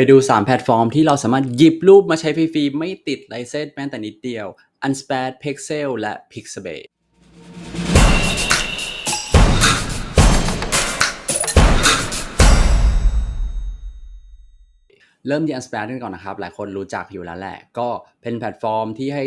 ไปดู 3 แพลตฟอร์มที่เราสามารถหยิบรูปมาใช้ฟรีๆ ไม่ติดไลเซนส์แม้แต่นิดเดียว Unspared Pixel และ Pixabay เริ่มที่ Unspared กันก่อนนะครับ หลายคนรู้จักอยู่แล้วแหละ ก็เป็นแพลตฟอร์มที่ให้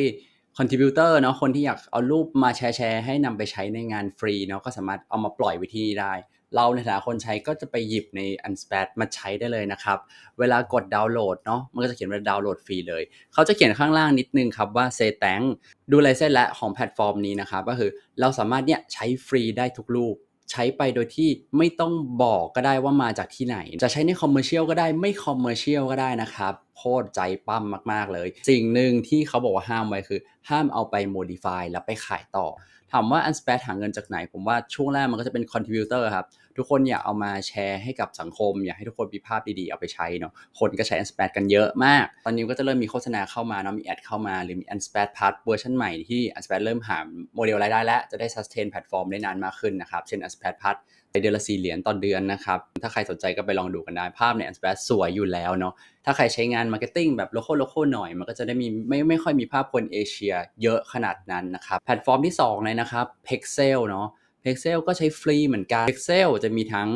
contributor เนาะคนที่อยากเอารูปมาแชร์แชร์ให้นำไปใช้ในงานฟรีเนาะก็สามารถเอามาปล่อยไวิธีได้ เราในฐานะคนใช้ก็จะไปหยิบใน Unspared มาใช้ได้เลยนะครับ เวลากดดาวน์โหลดเนาะมันก็จะเขียนว่าดาวน์โหลดฟรีเลย เขาจะเขียนข้างล่างนิดนึงครับว่า say thank ดูไลเซนและของแพลตฟอร์มนี้นะครับก็คือเราสามารถเนี่ยใช้ฟรีได้ทุกรูปใช้ไปโดยที่ไม่ต้องบอกก็ได้ว่ามาจากที่ไหน จะใช้ในคอมเมอร์เชียลก็ได้ไม่คอมเมอร์เชียลก็ได้นะครับ โคตรใจปั้มมาก ๆ เลย สิ่งหนึ่งที่เขาบอกว่าห้ามไว้คือ ห้ามเอาไป modify แล้วไปขายต่อ ถามว่า Unspared หาเงินจากไหน ผมว่าช่วงแรกมันก็จะเป็น contributor ครับ ทุกคนอยากเอามาแชร์ให้กับสังคม อยากให้ทุกคนมีภาพดี ๆ เอาไปใช้เนาะ คนก็ใช้ Unspared กันเยอะมาก ตอนนี้ก็จะเริ่มมีโฆษณาเข้ามาเนาะ มีแอดเข้ามา หรือมี Unspared Plus เวอร์ชันใหม่ที่ Unspared เริ่มหาโมเดลรายได้แล้วจะได้ sustain แพลตฟอร์มได้นานมากขึ้นนะครับ เช่น Unspared Plus ในเดือนละ4เหรียญต่อเดือนนะครับ ถ้าใครสนใจก็ไปลองดูกันได้ ภาพใน u n s p a d สวยอยู่แล้วเนาะถ้าใครใช้งานมาร์เก็ตติ้งแบบโลโก้โลโก้หน่อย มันก็จะได้มีไม่ไม่ค่อยมีภาพคนเอเชียเยอะขนาดนั้นนะครับ แพลตฟอร์มที่ 2 เลยนะครับ Pexel เนาะ Pexel ก็ใช้ฟรีเหมือนกัน Pexel จะมีทั้ง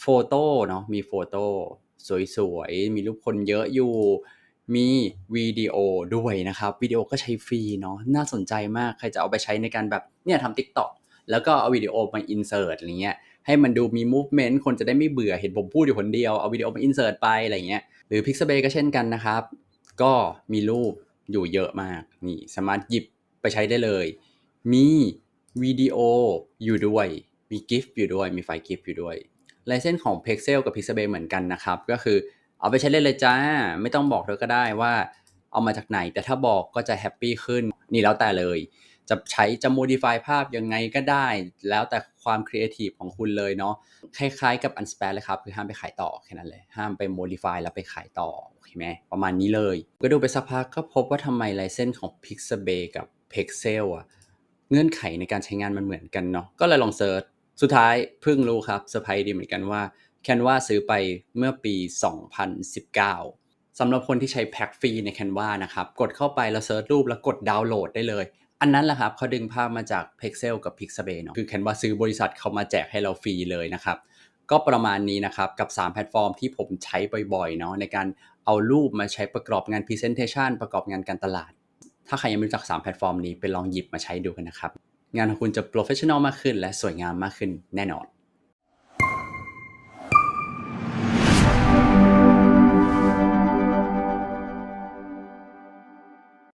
โฟโต้เนาะมีโฟโต้สวยๆ มีรูปคนเยอะอยู่ มีวิดีโอด้วยนะครับวิดีโอก็ใช้ฟรีเนาะน่าสนใจมากใครจะเอาไปใช้ในการแบบเนี่ยทำ TikTok แล้วก็เอาวิดีโอมา insert อะไรเงี้ย ให้มันดูมี movement คนจะได้ไม่เบื่อเห็นผมพูดอยู่คนเดียว เอาวิดีโอมา insert ไปอะไรเงี้ยหรือ Pixabay ก็เช่นกันนะครับ ก็มีรูปอยู่เยอะมากนี่สามารถหยิบไปใช้ได้เลย มีวิดีโออยู่ด้วย มีกิฟต์อยู่ด้วย มีไฟล์กิฟต์อยู่ด้วยลายเส้นของ Pixel กับ Pixabay เหมือนกันนะครับ ก็คือเอาไปใช้เล่นเลยจ้า ไม่ต้องบอกเธอก็ได้ว่าเอามาจากไหน แต่ถ้าบอกก็จะแฮปปี้ขึ้น นี่แล้วแต่เลย จะใช้จะ modify ภาพยังไงก็ได้ แล้วแต่ความครีเอทีฟของคุณเลยเนาะคล้ายๆกับ unspare เลยครับ คือห้ามไปขายต่อแค่นั้นเลย ห้ามไป modify แล้วไปขายต่อโอเคไหมประมาณนี้เลย ก็ดูไปสักพักก็พบว่าทำไมลายเส้นของ Pixabay กับ Pixel อะเงื่อนไขในการใช้งานมันเหมือนกันเนาะก็เลยลองเซิร์ชสุดท้ายเพิ่งรู้ครับเซอร์ไพรส์ดีเหมือนกันว่า Canva ซื้อไปเมื่อปี 2019สำหรับคนที่ใช้แพ็กฟรีใน Canva นะครับ กดเข้าไปแล้วเซิร์ชรูปแล้วกดดาวน์โหลดได้เลย อันนั้นแหละครับเขาดึงภาพมาจาก Pixel กับ Pixabay เนาะคือ Canva ซื้อบริษัทเขามาแจกให้เราฟรีเลยนะครับ ก็ประมาณนี้นะครับ กับ 3 แพลตฟอร์มที่ผมใช้บ่อยๆเนาะในการเอารูปมาใช้ประกอบงาน Presentation ประกอบงานการตลาด ถ้าใครยังไม่รู้จัก 3 แพลตฟอร์มนี้ไปลองหยิบมาใช้ดูกันนะครับ งานของคุณจะโปรเฟชชั่นอลมากขึ้น และสวยงามมากขึ้นแน่นอน